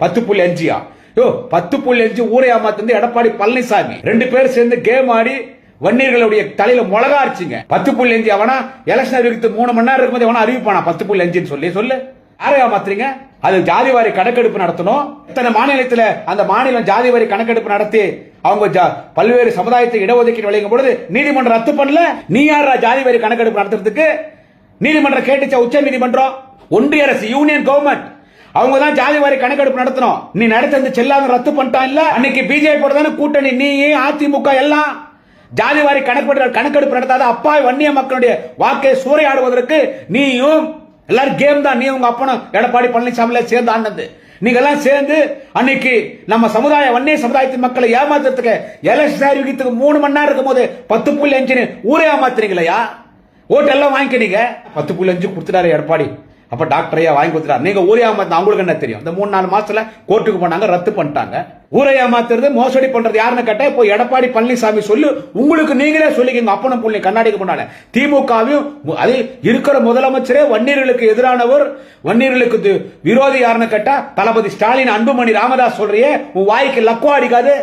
பத்து புள்ளி அஞ்சியா யோ. பத்து புள்ளி அஞ்சு ஊரை ஏமாத்துந்து எடப்பாடி பழனிசாமி. ரெண்டு பேரும் சேர்ந்து கேம் ஆடி வன்னியர்களுடைய தலையில மிளகா அடிச்சுங்க பத்து புள்ளி அஞ்சு அவனா எலெக்ஷன் அறிவித்து மூணு மணி நேரம் இருக்கும்போது அவனா அறிவிப்பானா? பத்து புள்ளி அஞ்சுன்னு சொல்லி சொல்லு. யாரை ஏமாத்துறீங்க அது ஜாதி வாரி கணக்கெடுப்பு நடத்தணும். இத்தனை மாநிலத்தில் அந்த மாநிலம் ஜாதி வாரி கணக்கெடுப்பு நடத்தி அவங்க ஜா- பல்வேறு சமுதாயத்தை இடஒதுக்கீடு வழங்கும் பொழுது நீதிமன்றம் ரத்து பண்ணல. நீ யாரா ஜாதி வாரி கணக்கெடுப்பு நடத்துறதுக்கு? நீதிமன்றம் கேட்டுச்சா உச்ச நீதிமன்றம் ஒன்றிய அரசு யூனியன் கவர்மெண்ட் அவங்க தான் ஜாதி வாரி கணக்கெடுப்பு நடத்தணும். நீ நடத்த இந்த செல்லாத ரத்து பண்ணிட்டான் இல்ல? அன்னைக்கு பிஜேபி தானே கூட்டணி. நீ அதிமுக எல்லாம் ஜாதி வாரி கணக்கெடுப்பு கணக்கெடுப்பு நடத்தாத அப்பா வன்னிய மக்களுடைய வாக்கை சூறையாடுவதற்கு நீயும் எல்லாரும் கேம் தான். நீ உங்க அப்பனும் எடப்பாடி பழனிசாமியில சேர்ந்து ஆனது நீங்க எல்லாம் சேர்ந்து அன்னைக்கு நம்ம சமுதாய வன்னிய சமுதாயத்தின் மக்களை ஏமாத்துறதுக்கு எலெக்ஷன் அறிவிக்கிறதுக்கு மூணு மணி நேரம் இருக்கும் போது பத்து புள்ளி அஞ்சுன்னு ஊரே ஏமாத்துறீங்களையா? ஓட்டு எல்லாம் வாங்கிக்கினீங்க பத்து புள்ளி அஞ்சு கொடுத்துட்டாரு எடப்பாடி. அப்போ டாக்டரையா வாங்கி கொடுத்துட்டாரு. நீங்கள் ஊரே ஏமாத்த அவங்களுக்கு என்ன தெரியும்? இந்த மூணு நாலு மாசத்துல கோர்ட்டுக்கு போனாங்க ரத்து பண்ணிட்டாங்க. ஊரை ஏமாத்துறது மோசடி பண்றது யாருன்னு கேட்டா இப்போ எடப்பாடி பழனிசாமி சொல்லு உங்களுக்கு நீங்களே சொல்லிக்கங்க. அப்பனும் புள்ளி கண்ணாடிக்கு முன்னால. திமுகவையும் அது இருக்கிற முதலமைச்சரே வன்னியர்களுக்கு எதிரானவர் வன்னியர்களுக்கு விரோதி யாருன்னு கேட்டா தளபதி ஸ்டாலின் அன்புமணி ராமதாஸ் சொல்றியே உன் வாய்க்கு லக்குவா அடிக்காது